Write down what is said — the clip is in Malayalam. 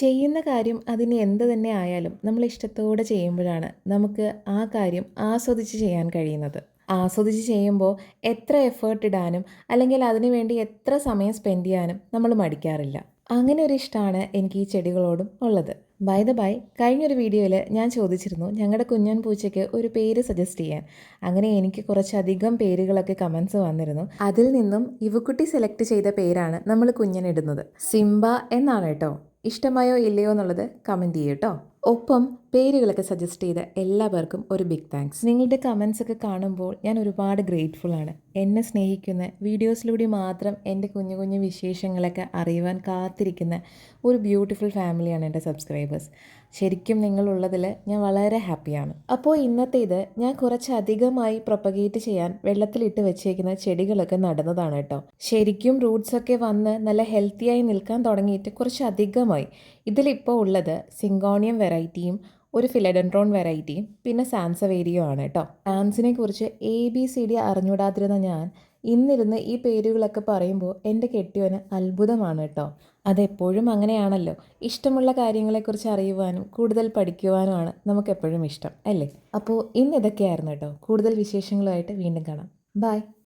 ചെയ്യുന്ന കാര്യം അതിന് എന്ത് തന്നെ ആയാലും നമ്മൾ ഇഷ്ടത്തോടെ ചെയ്യുമ്പോഴാണ് നമുക്ക് ആ കാര്യം ആസ്വദിച്ച് ചെയ്യാൻ കഴിയുന്നത്. ആസ്വദിച്ച് ചെയ്യുമ്പോൾ എത്ര എഫേർട്ട് ഇടാനും അല്ലെങ്കിൽ അതിനുവേണ്ടി എത്ര സമയം സ്പെൻഡ് ചെയ്യാനും നമ്മൾ മടിക്കാറില്ല. അങ്ങനെ ഒരു ഇഷ്ടമാണ് എനിക്ക് ഈ ചെടികളോടും ഉള്ളത്. ബൈ ദ ബൈ കഴിഞ്ഞൊരു വീഡിയോയിൽ ഞാൻ ചോദിച്ചിരുന്നു ഞങ്ങളുടെ കുഞ്ഞൻ പൂച്ചയ്ക്ക് ഒരു പേര് സജസ്റ്റ് ചെയ്യാൻ. അങ്ങനെ എനിക്ക് കുറച്ചധികം പേരുകളൊക്കെ കമൻസ് വന്നിരുന്നു. അതിൽ നിന്നും ഇവക്കുട്ടി സെലക്ട് ചെയ്ത പേരാണ് നമ്മൾ കുഞ്ഞനിടുന്നത് സിംബ എന്നാണ് കേട്ടോ. ഇഷ്ടമായോ ഇല്ലയോ എന്നുള്ളത് കമന്റ് ചെയ്യൂ കേട്ടോ. ഒപ്പം പേരുകളൊക്കെ സജസ്റ്റ് ചെയ്ത എല്ലാവർക്കും ഒരു ബിഗ് താങ്ക്സ് നിങ്ങളുടെ കമൻസ് ഒക്കെ കാണുമ്പോൾ ഞാൻ ഒരുപാട് ഗ്രേറ്റ്ഫുൾ ആണ്. എന്നെ സ്നേഹിക്കുന്ന വീഡിയോസിലൂടെ മാത്രം എന്റെ കുഞ്ഞു കുഞ്ഞു വിശേഷങ്ങളൊക്കെ അറിയുവാൻ കാത്തിരിക്കുന്ന ഒരു ബ്യൂട്ടിഫുൾ ഫാമിലിയാണ് എന്റെ സബ്സ്ക്രൈബേഴ്സ് ശരിക്കും നിങ്ങളുള്ളതിൽ ഞാൻ വളരെ ഹാപ്പിയാണ് അപ്പോൾ ഇന്നത്തെ ഇത് ഞാൻ കുറച്ചധികമായി പ്രൊപ്പഗേറ്റ് ചെയ്യാൻ വെള്ളത്തിലിട്ട് വെച്ചേക്കുന്ന ചെടികളൊക്കെ നടന്നതാണ് കേട്ടോ. ശരിക്കും റൂട്ട്സൊക്കെ വന്ന് നല്ല ഹെൽത്തിയായി നിൽക്കാൻ തുടങ്ങിയിട്ട് കുറച്ചധികമായി. ഇതിലിപ്പോൾ ഉള്ളത് സിങ്കോണിയം വെറൈറ്റിയും ഒരു ഫിലഡൻട്രോൺ വെറൈറ്റിയും പിന്നെ സാൻസവേരിയോ ആണ് കേട്ടോ സാൻസിനെ കുറിച്ച് എ ബി സി ഡി അറിഞ്ഞൂടാതിരുന്ന ഞാൻ ഇന്നിരുന്ന് ഈ പേരുകളൊക്കെ പറയുമ്പോൾ എന്റെ കെട്ടിയവന് അത്ഭുതമാണ് കേട്ടോ അതെപ്പോഴും അങ്ങനെയാണല്ലോ. ഇഷ്ടമുള്ള കാര്യങ്ങളെക്കുറിച്ച് അറിയുവാനും കൂടുതൽ പഠിക്കുവാനുമാണ് നമുക്കെപ്പോഴും ഇഷ്ടം അല്ലേ? അപ്പോൾ ഇന്ന് ഇതൊക്കെയായിരുന്നു കേട്ടോ കൂടുതൽ വിശേഷങ്ങളുമായിട്ട് വീണ്ടും കാണാം. ബൈ.